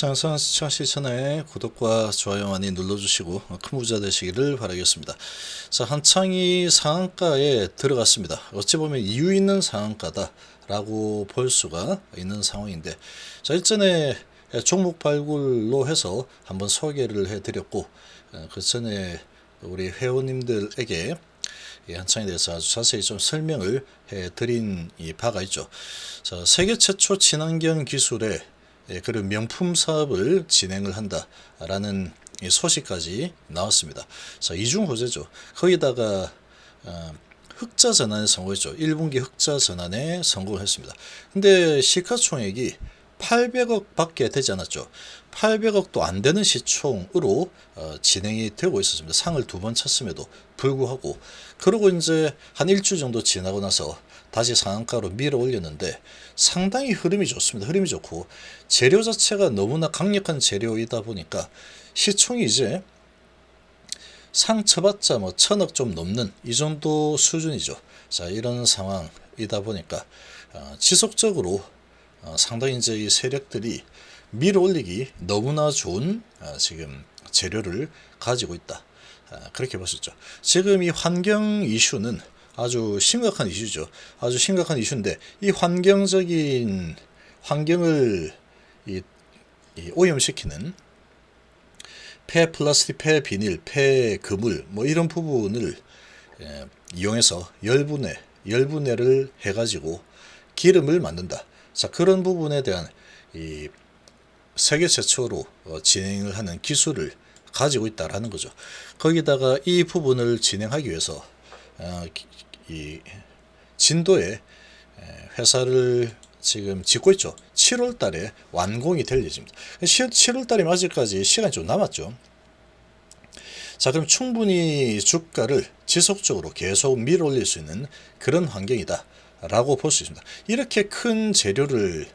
항상 시청하시기 전에 구독과 좋아요 많이 눌러주시고 큰 부자 되시기를 바라겠습니다. 자, 한창이 상한가에 들어갔습니다. 어찌 보면 이유 있는 상한가다 라고 볼 수가 있는 상황인데, 자, 일전에 종목 발굴로 해서 한번 소개를 해드렸고, 어, 그 전에 우리 회원님들에게 이 한창에 대해서 아주 자세히 좀 설명을 해드린 이 바가 있죠. 자, 세계 최초 친환경 기술의 예, 그런 명품 사업을 진행을 한다라는 이 소식까지 나왔습니다. 자, 이중 호재죠. 거기다가 어, 흑자 전환에 성공했죠. 1분기 흑자 전환에 성공했습니다. 근데 시가총액이 800억 밖에 되지 않았죠. 800억도 안 되는 시총으로 어, 진행이 되고 있었습니다. 상을 두 번 쳤음에도 불구하고 그러고 이제 한 일주 정도 지나고 나서 다시 상한가로 밀어 올렸는데 상당히 흐름이 좋습니다. 흐름이 좋고 재료 자체가 너무나 강력한 재료이다 보니까 시총이 이제 상 쳐봤자 뭐 천억 좀 넘는 이 정도 수준이죠. 자 이런 상황이다 보니까 어, 지속적으로 어, 상당히 이제 이 세력들이 밀어 올리기 너무나 좋은 어, 지금 재료를 가지고 있다. 아, 그렇게 있죠. 지금 이 환경 이슈는 아주 심각한 이슈죠. 아주 심각한 이슈인데 이 환경적인 환경을 이, 이 오염시키는 폐 플라스틱, 폐 비닐, 폐 그물 뭐 이런 부분을 예, 이용해서 열분해 열분해를 해가지고 기름을 만든다. 자 그런 부분에 대한 이 세계 최초로 어, 진행을 하는 기술을 가지고 있다라는 거죠. 거기다가 이 부분을 진행하기 위해서 이 진도에 에, 회사를 지금 짓고 있죠. 7월 달에 완공이 될 예정입니다. 7월 달이면 아직까지 시간이 좀 남았죠. 자, 그럼 충분히 주가를 지속적으로 계속 밀어 올릴 수 있는 그런 환경이다. 라고 볼 수 있습니다. 이렇게 큰 재료를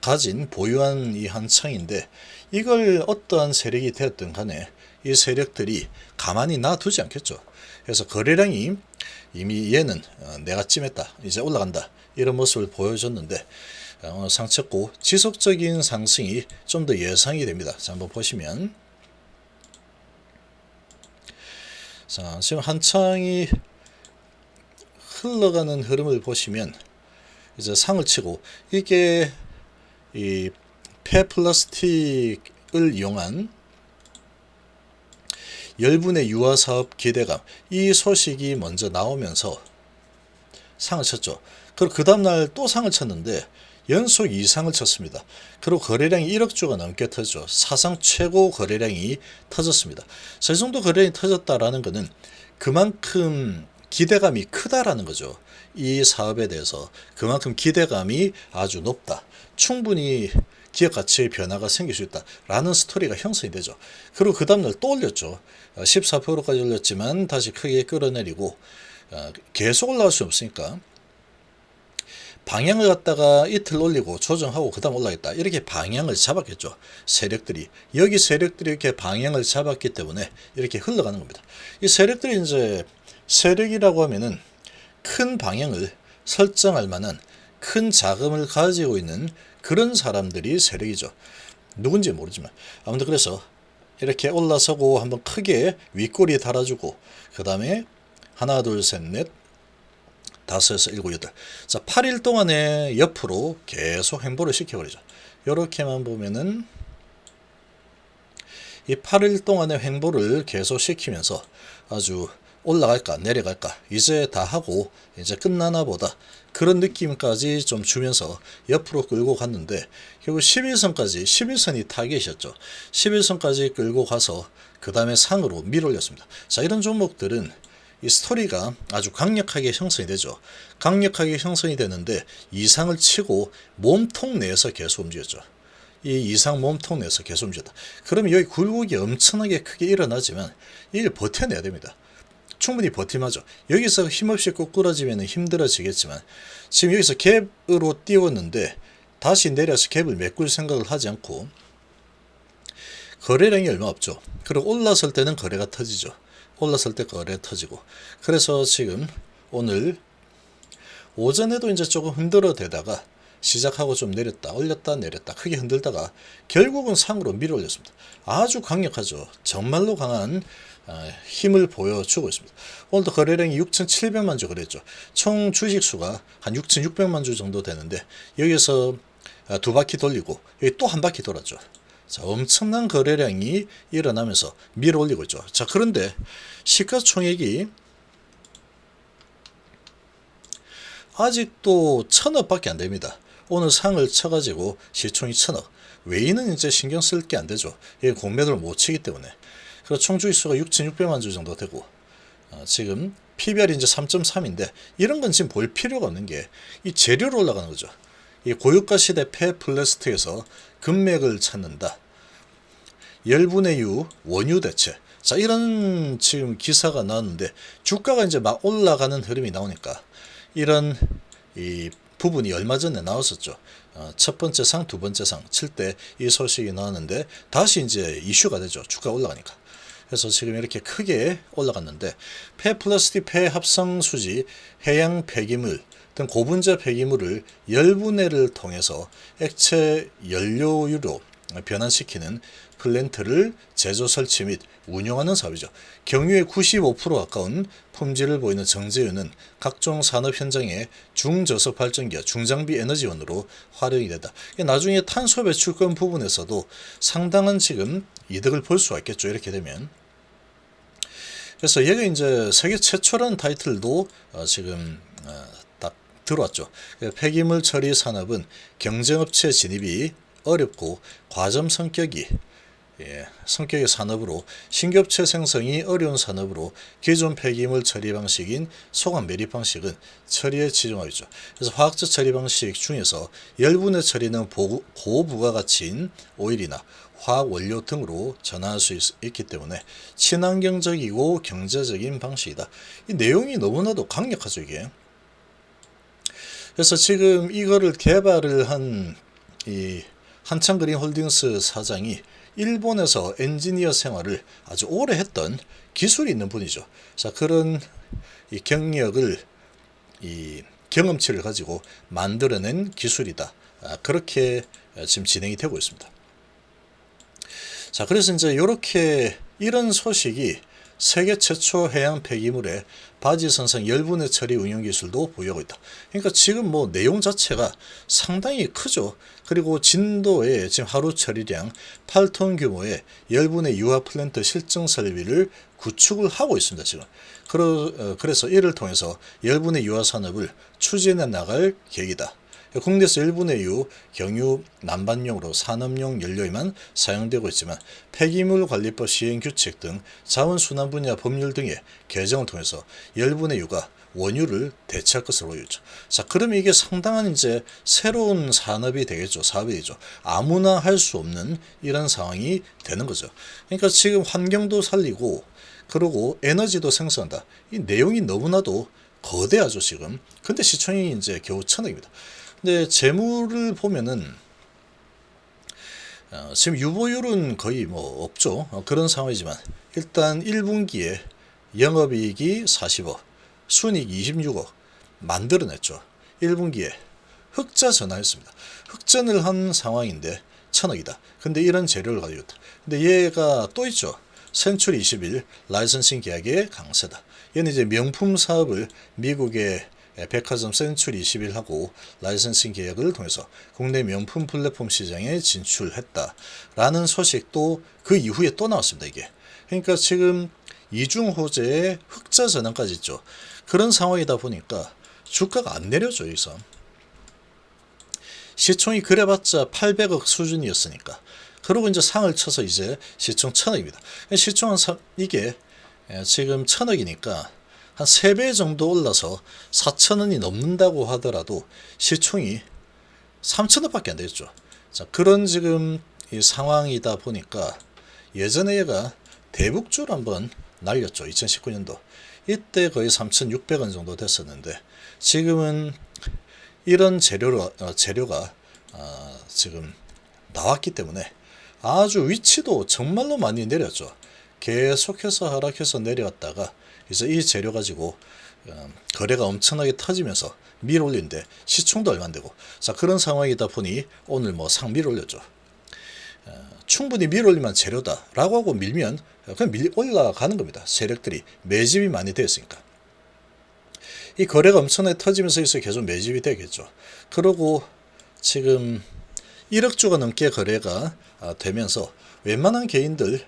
가진 보유한 이 한창인데 이걸 어떠한 세력이 되었든 간에 이 세력들이 가만히 놔두지 않겠죠. 그래서 거래량이 이미 얘는 어, 내가 찜했다. 이제 올라간다. 이런 모습을 보여줬는데 어, 상쳤고 지속적인 상승이 좀 더 예상이 됩니다. 자, 한번 보시면 자, 지금 한창이 흘러가는 흐름을 보시면 이제 상을 치고 이게 이 폐플라스틱을 이용한 열분의 유아 사업 기대감 이 소식이 먼저 나오면서 상을 쳤죠. 그리고 그 다음 날 또 상을 쳤는데 연속 2상을 쳤습니다. 그리고 거래량이 1억 주가 넘게 터졌죠. 사상 최고 거래량이 터졌습니다. 자, 이 정도 거래량이 터졌다라는 것은 그만큼 기대감이 크다라는 거죠. 이 사업에 대해서 그만큼 기대감이 아주 높다. 충분히 기업 가치의 변화가 생길 수 있다라는 스토리가 형성이 되죠. 그리고 그 다음날 또 올렸죠. 14%까지 올렸지만 다시 크게 끌어내리고 어, 계속 올라갈 수 없으니까 방향을 갖다가 이틀 올리고 조정하고 그 다음 올라겠다. 이렇게 방향을 잡았겠죠. 세력들이. 여기 세력들이 이렇게 방향을 잡았기 때문에 이렇게 흘러가는 겁니다. 이 세력들이 이제 세력이라고 하면은 큰 방향을 설정할 만한 큰 자금을 가지고 있는 그런 사람들이 세력이죠. 누군지 모르지만. 아무튼 그래서 이렇게 올라서고 한번 크게 윗꼬리 달아주고 그 다음에 하나 둘 셋 넷 다섯에서 일곱 여덟 자 8일 동안에 옆으로 계속 행보를 시켜버리죠 이렇게만 보면은 이 8일 동안의 횡보를 계속 시키면서 아주 올라갈까 내려갈까 이제 다 하고 이제 끝나나 보다 그런 느낌까지 좀 주면서 옆으로 끌고 갔는데 결국 11선까지 11선이 타겟이었죠 11선까지 끌고 가서 그 다음에 상으로 밀어올렸습니다 자 이런 종목들은 이 스토리가 아주 강력하게 형성이 되죠. 강력하게 형성이 되는데 이상을 치고 몸통 내에서 계속 움직였죠. 이 이상 몸통 내에서 계속 움직였다. 그러면 여기 굴곡이 엄청나게 크게 일어나지만 이걸 버텨내야 됩니다. 충분히 버팀하죠. 여기서 힘없이 꼬꾸라지면 힘들어지겠지만 지금 여기서 갭으로 띄웠는데 다시 내려서 갭을 메꿀 생각을 하지 않고 거래량이 얼마 없죠. 그리고 올라설 때는 거래가 터지죠. 올라설 때 거래 터지고. 그래서 지금 오늘 오전에도 이제 조금 흔들어 대다가 시작하고 좀 내렸다 올렸다 내렸다 크게 흔들다가 결국은 상으로 밀어 올렸습니다. 아주 강력하죠. 정말로 강한 아, 힘을 보여주고 있습니다. 오늘도 거래량이 6,700만 주 그랬죠. 총 주식 수가 한 6,600만 주 정도 되는데 여기서 아, 두 바퀴 돌리고 여기 또 한 바퀴 돌았죠. 자, 엄청난 거래량이 일어나면서 밀어 올리고 있죠. 자, 그런데 시가총액이 아직도 천억밖에 안 됩니다. 오늘 상을 쳐가지고 시총이 천억. 외인은 이제 신경 쓸 게 안 되죠. 이 공매도를 못 치기 때문에. 그리고 총 주식수가 6,600만 주 정도 되고 어, 지금 PBR이 이제 3.3인데 이런 건 지금 볼 필요가 없는 게 이 재료로 올라가는 거죠. 이 고유가 시대 폐플라스틱에서 금맥을 찾는다. 열분의 유 원유 대체. 자 이런 지금 기사가 나왔는데 주가가 이제 막 올라가는 흐름이 나오니까 이런 이 부분이 얼마 전에 나왔었죠. 어, 첫 번째 상, 두 번째 상 칠 때 이 소식이 나왔는데 다시 이제 이슈가 되죠. 주가 올라가니까. 그래서 지금 이렇게 크게 올라갔는데 폐 플라스틱 폐 합성 수지, 해양 폐기물 등 고분자 폐기물을 열분해를 통해서 액체 연료유로 변환시키는 플랜트를 제조 설치 및 운영하는 사업이죠. 경유의 95% 가까운 품질을 보이는 정제유는 각종 산업 현장의 중저속 발전기와 중장비 에너지원으로 활용이 된다. 나중에 탄소 배출권 부분에서도 상당한 지금 이득을 볼 수가 있겠죠. 이렇게 되면. 그래서 얘가 이제 세계 최초라는 타이틀도 어, 지금 어, 딱 들어왔죠. 폐기물 처리 산업은 경쟁업체 진입이 어렵고 과점 성격이 예, 성격의 산업으로 신규업체 생성이 어려운 산업으로 기존 폐기물 처리 방식인 소관 매립 방식은 처리에 치중하고 있죠. 그래서 화학적 처리 방식 중에서 열분의 처리는 보- 고부가가치인 오일이나 화학 원료 등으로 전환할 수 있, 기 때문에 친환경적이고 경제적인 방식이다. 이 내용이 너무나도 강력하죠 이게. 그래서 지금 이거를 개발을 한 이 한창그린 홀딩스 사장이 일본에서 엔지니어 생활을 아주 오래 했던 기술이 있는 분이죠. 자 그런 이 경력을 이 경험치를 가지고 만들어낸 기술이다. 아, 그렇게 지금 진행이 되고 있습니다. 자 그래서 이제 이렇게 이런 소식이 세계 최초 해양 폐기물의 바지 선상 열분해 처리 운용 기술도 보유하고 있다. 그러니까 지금 뭐 내용 자체가 상당히 크죠. 그리고 진도에 지금 하루 처리량 8톤 규모의 열분해 유화 플랜트 실증 설비를 구축을 하고 있습니다. 지금. 그러, 어, 그래서 이를 통해서 열분해 유화 산업을 추진해 나갈 계획이다. 국내에서 일본의 유, 경유, 난반용으로 산업용 연료에만 사용되고 있지만 폐기물 관리법 시행 규칙 등 자원순환 분야 법률 등의 개정을 통해서 열분의 유가 원유를 대체할 것으로 보여죠. 자, 그러면 이게 상당한 이제 새로운 산업이 되겠죠. 사업이 되죠. 아무나 할 수 없는 이런 상황이 되는 거죠. 그러니까 지금 환경도 살리고 그리고 에너지도 생성한다. 이 내용이 너무나도 거대하죠, 지금. 근데 시총이 이제 겨우 천억입니다. 근데 재물을 보면은 어, 지금 유보율은 거의 뭐 없죠. 어, 그런 상황이지만 일단 1분기에 영업이익이 40억, 순이익 26억 만들어냈죠. 1분기에 흑자 전환했습니다. 흑전을 한 상황인데 천억이다. 근데 이런 재료를 가지고 있다. 근데 얘가 또 있죠. 센츄리 21 라이선싱 계약의 강세다. 얘는 이제 명품 사업을 미국의 백화점 센츄리 21하고 라이선싱 계약을 통해서 국내 명품 플랫폼 시장에 진출했다라는 소식도 그 이후에 또 나왔습니다. 이게 그러니까 지금 이중 호재의 흑자 전환까지 있죠. 그런 상황이다 보니까 주가가 안 내려져 여기서 시총이 그래봤자 800억 수준이었으니까 그리고 이제 상을 쳐서 이제 시총 1000억입니다. 시총은 사- 이게 예, 지금 1000억이니까 한 3배 정도 올라서 4천원이 넘는다고 하더라도 시총이 3천원밖에 안 되겠죠. 자, 그런 지금 이 상황이다 보니까 예전에 얘가 대북주를 한번 날렸죠. 2019년도. 이때 거의 3,600원 정도 됐었는데 지금은 이런 재료로, 어, 재료가 어, 지금 나왔기 때문에 아주 위치도 정말로 많이 내렸죠. 계속해서 하락해서 내려왔다가 이제 이 재료 가지고 어, 거래가 엄청나게 터지면서 밀 올리는데 시총도 얼마 안 되고 자 그런 상황이다 보니 오늘 뭐 상 밀 올렸죠. 어, 충분히 밀 올리면 재료다 라고 하고 밀면 그냥 밀 올라가는 겁니다. 세력들이 매집이 많이 되었으니까. 이 거래가 엄청나게 터지면서 있어 계속 매집이 되겠죠. 그러고 지금 1억 주가 넘게 거래가 아, 되면서 웬만한 개인들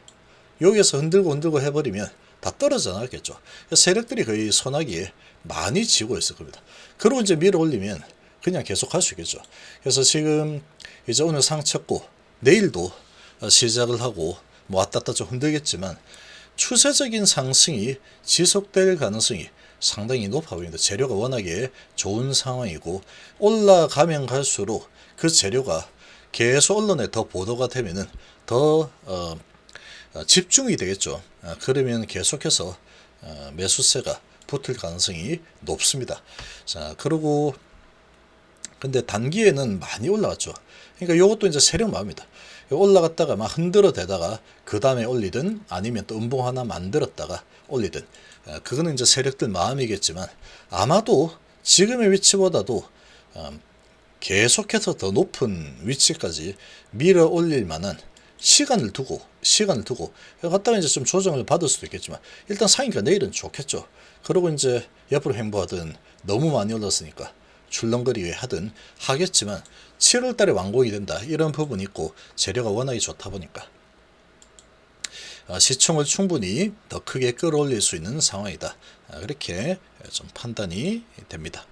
여기에서 흔들고 흔들고 해버리면 다 떨어져 나겠죠. 세력들이 거의 소나기에 많이 지고 있을 겁니다. 그리고 이제 밀어 올리면 그냥 계속 할 수 있겠죠. 그래서 지금 이제 오늘 상 쳤고 내일도 어, 시작을 하고 뭐 왔다 갔다 좀 흔들겠지만 추세적인 상승이 지속될 가능성이 상당히 높아 보입니다. 재료가 워낙에 좋은 상황이고 올라가면 갈수록 그 재료가 계속 언론에 더 보도가 되면은 더 어, 어, 집중이 되겠죠. 어, 그러면 계속해서 어, 매수세가 붙을 가능성이 높습니다. 자, 그리고 근데 단기에는 많이 올라갔죠. 그러니까 이것도 이제 세력 마음입니다. 올라갔다가 막 흔들어 대다가 그 다음에 올리든 아니면 또 음봉 하나 만들었다가 올리든 어, 그거는 이제 세력들 마음이겠지만 아마도 지금의 위치보다도 음, 계속해서 더 높은 위치까지 밀어 올릴 만한 시간을 두고 시간을 두고 갔다가 이제 좀 조정을 받을 수도 있겠지만 일단 상위가 내일은 좋겠죠. 그리고 이제 옆으로 행보하든 너무 많이 올랐으니까 출렁거리 하든 하겠지만 7월 달에 완공이 된다 이런 부분이 있고 재료가 워낙에 좋다 보니까 어, 시총을 충분히 더 크게 끌어올릴 수 있는 상황이다. 아, 그렇게 좀 판단이 됩니다.